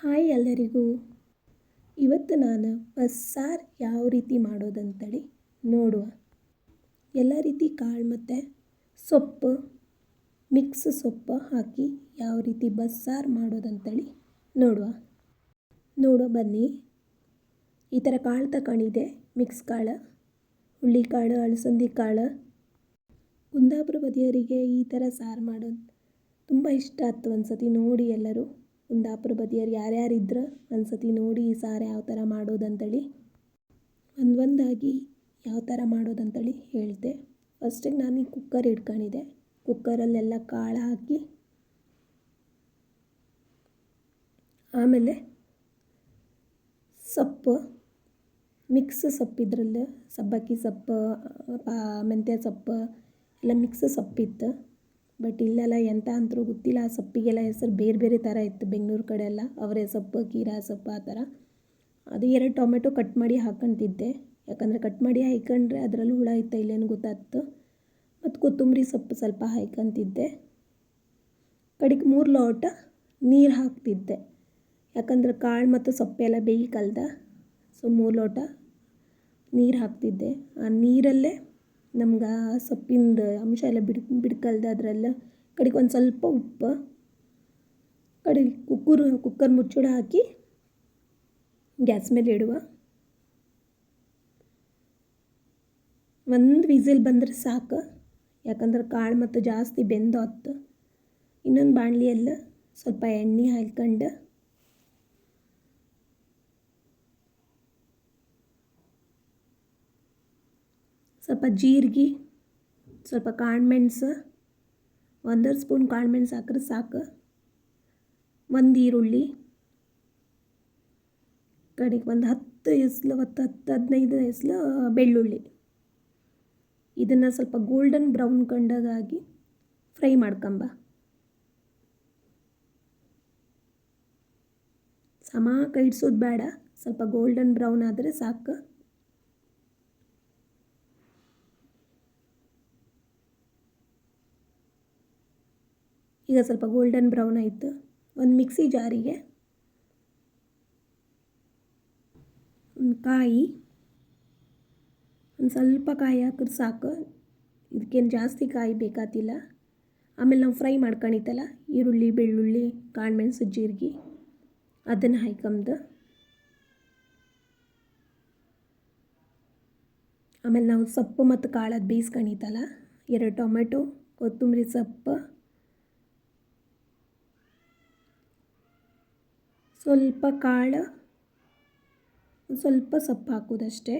Hi ಎಲ್ಲರಿಗೂ. ಇವತ್ತು ನಾನು ಬಸ್ಸಾರು ಯಾವ ರೀತಿ ಮಾಡೋದಂತೇಳಿ ನೋಡುವ. ಎಲ್ಲ ರೀತಿ ಕಾಳು ಮತ್ತು ಸೊಪ್ಪು, ಮಿಕ್ಸ್ ಸೊಪ್ಪು ಹಾಕಿ ಯಾವ ರೀತಿ ಬಸ್ಸಾರು ಮಾಡೋದಂತೇಳಿ ನೋಡುವ. ನೋಡುವ ಬನ್ನಿ. ಈ ಥರ ಕಾಳು ತಗೊಂಡಿದೆ ಮಿಕ್ಸ್ ಕಾಳು ಹುಳ್ಳಿ ಕಾಳು, ಅಲಸಂದಿ ಕಾಳು. ಕುಂದಾಪುರ ಬದಿಯವರಿಗೆ ಈ ಥರ ಸಾರು ಮಾಡೋದು ತುಂಬ ಇಷ್ಟ ಆಯ್ತು ಒಂದು ಸತಿ ನೋಡಿ ಎಲ್ಲರೂ. ಕುಂದಾಪುರ ಬದಿಯವ್ರು ಯಾರ್ಯಾರು ಇದ್ರೆ ಒಂದು ಸತಿ ನೋಡಿ ಈ ಸಾರು ಯಾವ ಥರ ಮಾಡೋದಂತೇಳಿ. ಒಂದು ಒಂದಾಗಿ ಯಾವ ಥರ ಮಾಡೋದಂತೇಳಿ ಹೇಳಿದೆ. ಫಸ್ಟಿಗೆ ನಾನು ಈ ಕುಕ್ಕರ್ ಇಟ್ಕೊಂಡಿದ್ದೆ. ಕುಕ್ಕರಲ್ಲೆಲ್ಲ ಕಾಳು ಹಾಕಿ ಆಮೇಲೆ ಸೊಪ್ಪು ಮಿಕ್ಸ್ ಸೊಪ್ಪಿದ್ರಲ್ಲಿ ಸಬ್ಬಕ್ಕಿ ಸೊಪ್ಪು ಮೆಂತ್ಯ ಸೊಪ್ಪು, ಎಲ್ಲ ಮಿಕ್ಸ್ ಸೊಪ್ಪಿತ್ತು. ಬಟ್ ಇಲ್ಲೆಲ್ಲ, ಎಂತ ಅಂತರೂ ಗೊತ್ತಿಲ್ಲ. ಆ ಸೊಪ್ಪಿಗೆಲ್ಲ ಹೆಸರು ಬೇರೆ ಬೇರೆ ಥರ ಇತ್ತು ಬೆಂಗಳೂರು ಕಡೆ ಎಲ್ಲ. ಅವರೆ ಸೊಪ್ಪು ಕೀರಾ ಸೊಪ್ಪು ಆ ಥರ. ಅದು ಎರಡು ಟೊಮೆಟೊ ಕಟ್ ಮಾಡಿ ಹಾಕೊಂತಿದ್ದೆ. ಯಾಕಂದರೆ ಕಟ್ ಮಾಡಿ ಹಾಕೊಂಡ್ರೆ ಅದರಲ್ಲಿ ಹುಳ ಇತ್ತ ಇಲ್ಲೇನು ಗೊತ್ತಾಗ್ತು. ಮತ್ತು ಕೊತ್ತಂಬರಿ ಸೊಪ್ಪು ಸ್ವಲ್ಪ ಹಾಯ್ಕೊಂತಿದ್ದೆ ಕಡೆಗೆ ಮೂರು ಲೋಟ ನೀರು ಹಾಕ್ತಿದ್ದೆ. ಯಾಕಂದ್ರೆ ಕಾಳು ಮತ್ತು ಸೊಪ್ಪೆಲ್ಲ ಬೇಯಿಕಲ್ದ ಸೊ ಮೂರು ಲೋಟ ನೀರು ಹಾಕ್ತಿದ್ದೆ. ಆ ನೀರಲ್ಲೇ ನಮ್ಗೆ ಸೊಪ್ಪಿಂದು ಅಂಶ ಎಲ್ಲ ಬಿಡ್ ಬಿಡ್ಕಲ್ದೆ ಅದರಲ್ಲ ಕಡೆಗೆ ಒಂದು ಸ್ವಲ್ಪ ಉಪ್ಪು ಕಡೆಗೆ ಕುಕ್ಕರ್ ಕುಕ್ಕರ್ ಮುಚ್ಚಳ ಹಾಕಿ ಗ್ಯಾಸ್ ಮೇಲೆ ಇಡುವ. ಒಂದು ವಿಸಿಲ್ ಬಂದರೆ ಸಾಕು, ಯಾಕಂದ್ರೆ ಕಾಳು ಮತ್ತು ಜಾಸ್ತಿ ಬೆಂದೋತ್ತು ಇನ್ನೊಂದು ಬಾಣಲಿಯಲ್ಲ ಸ್ವಲ್ಪ ಎಣ್ಣೆ ಹಾಕ್ಕೊಂಡು ಸ್ವಲ್ಪ ಜೀರಿಗೆ, ಸ್ವಲ್ಪ ಕಾಳುಮೆಣ್ಸು ಒಂದೂವರೆ ಸ್ಪೂನ್ ಕಾಳುಮೆಣ್ಸು ಹಾಕಿದ್ರೆ ಸಾಕು. ಒಂದು ಈರುಳ್ಳಿ, ಕಡೆಗೆ ಒಂದು ಹತ್ತು ಎಸ್ಲು ಹತ್ತು ಹತ್ತು, ಹದಿನೈದು ಎಸ್ಲು ಬೆಳ್ಳುಳ್ಳಿ. ಇದನ್ನು ಸ್ವಲ್ಪ ಗೋಲ್ಡನ್ ಬ್ರೌನ್ ಕಂಡಾಗಿ ಫ್ರೈ ಮಾಡ್ಕೊಂಬ. ಸಮ ಕೈಡ್ಸೋದು ಬೇಡ, ಸ್ವಲ್ಪ ಗೋಲ್ಡನ್ ಬ್ರೌನ್ ಆದರೆ ಸಾಕು. ಈಗ ಸ್ವಲ್ಪ ಗೋಲ್ಡನ್ ಬ್ರೌನ್ ಆಯಿತು. ಒಂದು ಮಿಕ್ಸಿ ಜಾರಿಗೆ ಒಂದು ಕಾಯಿ, ಒಂದು ಸ್ವಲ್ಪ ಕಾಯಿ ಹಾಕಿದ್ರೆ ಸಾಕು. ಇದಕ್ಕೇನು ಜಾಸ್ತಿ ಕಾಯಿ ಬೇಕಾತಿಲ್ಲ. ಆಮೇಲೆ ನಾವು ಫ್ರೈ ಮಾಡ್ಕೊಂಡಿತ್ತಲ್ಲ, ಈರುಳ್ಳಿ, ಬೆಳ್ಳುಳ್ಳಿ ಕಾಳುಮೆಣಸು ಜೀರಿಗೆ, ಅದನ್ನು ಹಾಯ್ಕೊಂಬ್ದು ಆಮೇಲೆ ನಾವು ಸೊಪ್ಪು ಮತ್ತು ಕಾಳದು ಬೇಯಿಸ್ಕೊಂಡಿತ್ತಲ್ಲ, ಎರಡು ಟೊಮೆಟೊ, ಕೊತ್ತಂಬರಿ ಸೊಪ್ಪು ಸ್ವಲ್ಪ ಕಾಳು ಸ್ವಲ್ಪ ಸೊಪ್ಪು ಹಾಕೋದಷ್ಟೇ.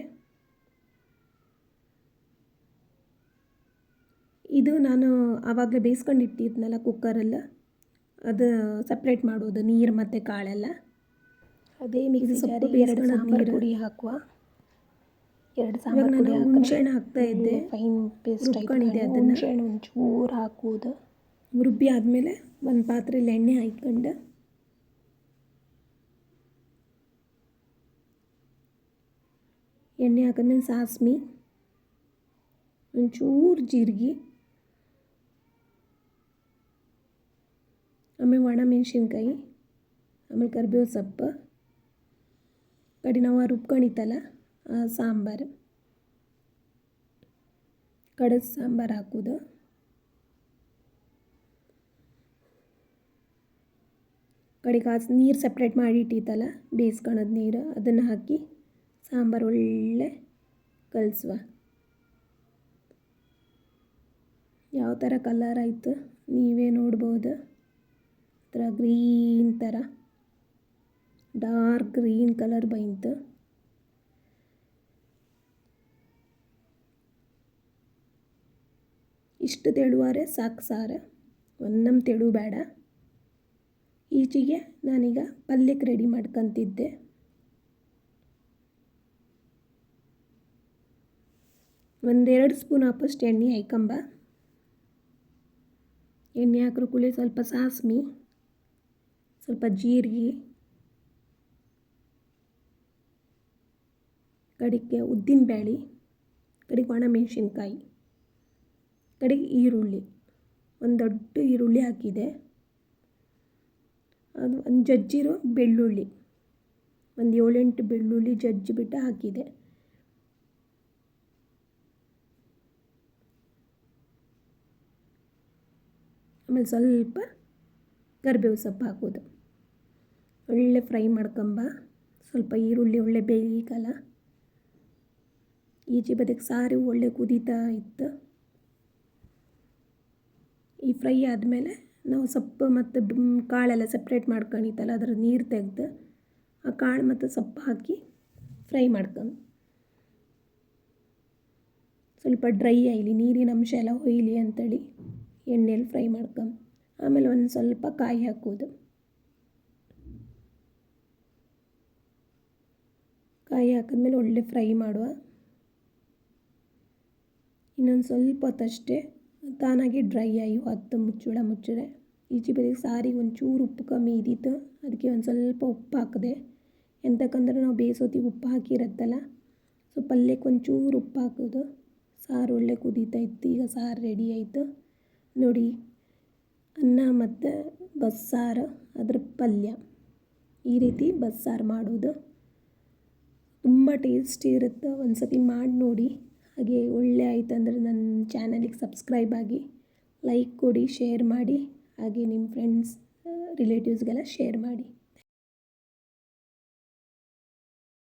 ಇದು ನಾನು ಆವಾಗಲೇ ಬೇಯಿಸ್ಕೊಂಡು ಇಟ್ಟಿದ್ನಲ್ಲ ಕುಕ್ಕರಲ್ಲಿ ಅದು ಸಪ್ರೇಟ್ ಮಾಡೋದು ನೀರು ಮತ್ತು ಕಾಳೆಲ್ಲ. ಅದೇ ಮಿಕ್ಸಿ ಸೊಪ್ಪು ಎರಡು ಸಾಂಬಾರು ಪುಡಿ ಹಾಕುವ. ಎರಡು ಸಾಂಬಾರು ಪುಡಿ ಹುಣಸೆಹಣ್ಣು ಹಾಕ್ತಾ ಇದ್ದೆ. ಫೈನ್ ಪೇಸ್ಟ್ ಹಾಕೊಂಡಿದ್ದೆ ಅದನ್ನು. ಹುಣಸೆಹಣ್ಣು ಒಂಚೂರು ಹಾಕುವುದು. ರುಬ್ಬಿ ಆದಮೇಲೆ ಒಂದು ಪಾತ್ರೆಯಲ್ಲಿ ಎಣ್ಣೆ ಹಾಕ್ಕೊಂಡು ಎಣ್ಣೆ ಹಾಕಿದ್ಮೇಲೆ ಸಾಸ್ಮಿ, ಒಂಚೂರು ಜೀರಿಗೆ, ಆಮೇಲೆ ಒಣ ಮೆಣಸಿನ್ಕಾಯಿ ಆಮೇಲೆ ಕರಿಬೇವು ಸೊಪ್ಪು ಕಡೆ ನಾವು ರುಬ್ಕೊಂಡಿತ್ತಲ್ಲ ಸಾಂಬಾರು. ಕಡದ ಸಾಂಬಾರು ಹಾಕೋದು. ಕಡೆ ಕಾಸು ನೀರು ಸಪ್ರೇಟ್ ಮಾಡಿ ಇಟ್ಟಿತ್ತಲ್ಲ, ಬೇಯಿಸ್ಕೊಳೋದು ನೀರು, ಅದನ್ನು ಹಾಕಿ ಸಾಂಬಾರು ಒಳ್ಳೆ ಕಲಿಸುವ. ಯಾವ ಥರ ಕಲರ್ ಆಯಿತು ನೀವೇ ನೋಡ್ಬೋದು. ಥರ ಗ್ರೀನ್ ಥರ ಡಾರ್ಕ್ ಗ್ರೀನ್ ಕಲರ್ ಬಂತು. ಇಷ್ಟು ತೆಳುವಾರೆ ಸಾಕು ಸಾರ ಒಂದಮ್ ತೆಳು ಬೇಡ. ಈಚೆಗೆ ನಾನೀಗ ಪಲ್ಯಕ್ಕೆ ರೆಡಿ ಮಾಡ್ಕೊತಿದ್ದೆ. ಒಂದೆರಡು ಸ್ಪೂನ್ ಹಾಕಷ್ಟು ಎಣ್ಣೆ ಹಾಯ್ಕೊಂಬ ಎಣ್ಣೆ ಹಾಕ್ರ ಕುಳಿ ಸ್ವಲ್ಪ ಸಾಸ್ಮಿ, ಸ್ವಲ್ಪ ಜೀರಿಗೆ, ಕಡೆಗೆ ಉದ್ದಿನ ಬ್ಯಾಳಿ ಕಡೆಗೆ ಒಣಮೆಣಸಿನ್ಕಾಯಿ, ಕಡೆಗೆ ಈರುಳ್ಳಿ. ಒಂದು ದೊಡ್ಡ ಈರುಳ್ಳಿ ಹಾಕಿದೆ. ಅದು ಒಂದು ಜಜ್ಜಿರೋ ಬೆಳ್ಳುಳ್ಳಿ. ಒಂದು ಏಳೆಂಟು ಬೆಳ್ಳುಳ್ಳಿ ಜಜ್ಜಿಬಿಟ್ಟು ಹಾಕಿದೆ. ಆಮೇಲೆ ಸ್ವಲ್ಪ ಕರಿಬೇವು ಸೊಪ್ಪು ಹಾಕೋದು. ಒಳ್ಳೆ ಫ್ರೈ ಮಾಡ್ಕೊಂಬ. ಸ್ವಲ್ಪ ಈರುಳ್ಳಿ, ಒಳ್ಳೆ ಬೇಯಿಕಲ್ಲ ಈಚೆ ಬದಿಗೆ ಸಾರು ಒಳ್ಳೆ ಕುದೀತಾ ಇತ್ತು. ಈ ಫ್ರೈ ಆದಮೇಲೆ ನಾವು ಸೊಪ್ಪು ಮತ್ತು ಕಾಳೆಲ್ಲ ಸಪ್ರೇಟ್ ಮಾಡ್ಕೊಂಡಿತ್ತಲ್ಲ ಅದರ ನೀರು ತೆಗೆದು ಆ ಕಾಳು ಮತ್ತು ಸೊಪ್ಪು ಹಾಕಿ ಫ್ರೈ ಮಾಡ್ಕೊಂಡು. ಸ್ವಲ್ಪ ಡ್ರೈ ಆಯ್ಲಿ, ನೀರಿನ ಅಂಶ ಎಲ್ಲ ಹೊಯ್ಲಿ ಅಂತೇಳಿ. ಎಣ್ಣೆಲಿ ಫ್ರೈ ಮಾಡ್ಕೊಂಡು ಆಮೇಲೆ ಒಂದು ಸ್ವಲ್ಪ ಕಾಯಿ ಹಾಕೋದು. ಕಾಯಿ ಹಾಕಿದ್ಮೇಲೆ ಒಳ್ಳೆ ಫ್ರೈ ಮಾಡುವ. ಇನ್ನೊಂದು ಸ್ವಲ್ಪ ಹೊತ್ತಷ್ಟೇ ತಾನಾಗಿ ಡ್ರೈ ಆಗಿ ಹತ್ತು ಮುಚ್ಚಳ ಮುಚ್ಚಿದೆ ಈಚೆ ಬದಿಗೆ ಸಾರಿಗೆ ಒಂಚೂರು ಉಪ್ಪು ಕಮ್ಮಿ ಇದ್ದಿತ್ತು ಅದಕ್ಕೆ ಒಂದು ಸ್ವಲ್ಪ ಉಪ್ಪು ಹಾಕಿದೆ. ಎಂತಕ್ಕಂದ್ರೆ ನಾವು ಬೇಸೋತಿಗೆ ಉಪ್ಪು ಹಾಕಿರತ್ತಲ್ಲ, ಸೊ ಪಲ್ಯಕ್ಕೆ ಒಂಚೂರು ಉಪ್ಪು ಹಾಕೋದು. ಸಾರು ಒಳ್ಳೆ ಕುದೀತಾ ಇತ್ತು, ಈಗ ಸಾರು ರೆಡಿ ಆಯಿತು. ನೋಡಿ, ಅನ್ನ ಮತ್ತು ಬಸ್ಸಾರು, ಅದ್ರ ಪಲ್ಯ. ಈ ರೀತಿ ಬಸ್ಸಾರು ಮಾಡೋದು. ತುಂಬ ಟೇಸ್ಟಿ ಇರುತ್ತೆ. ಒಂದು ಸತಿ ಮಾಡಿ ನೋಡಿ. ಹಾಗೆ ಒಳ್ಳೆ ಆಯ್ತು ಅಂದರೆ ನನ್ನ ಚಾನಲಿಗೆ ಸಬ್ಸ್ಕ್ರೈಬ್ ಆಗಿ ಲೈಕ್ ಕೊಡಿ ಶೇರ್ ಮಾಡಿ. ಹಾಗೆ ನಿಮ್ಮ ಫ್ರೆಂಡ್ಸ್ ರಿಲೇಟಿವ್ಸ್ಗೆಲ್ಲ ಶೇರ್ ಮಾಡಿ.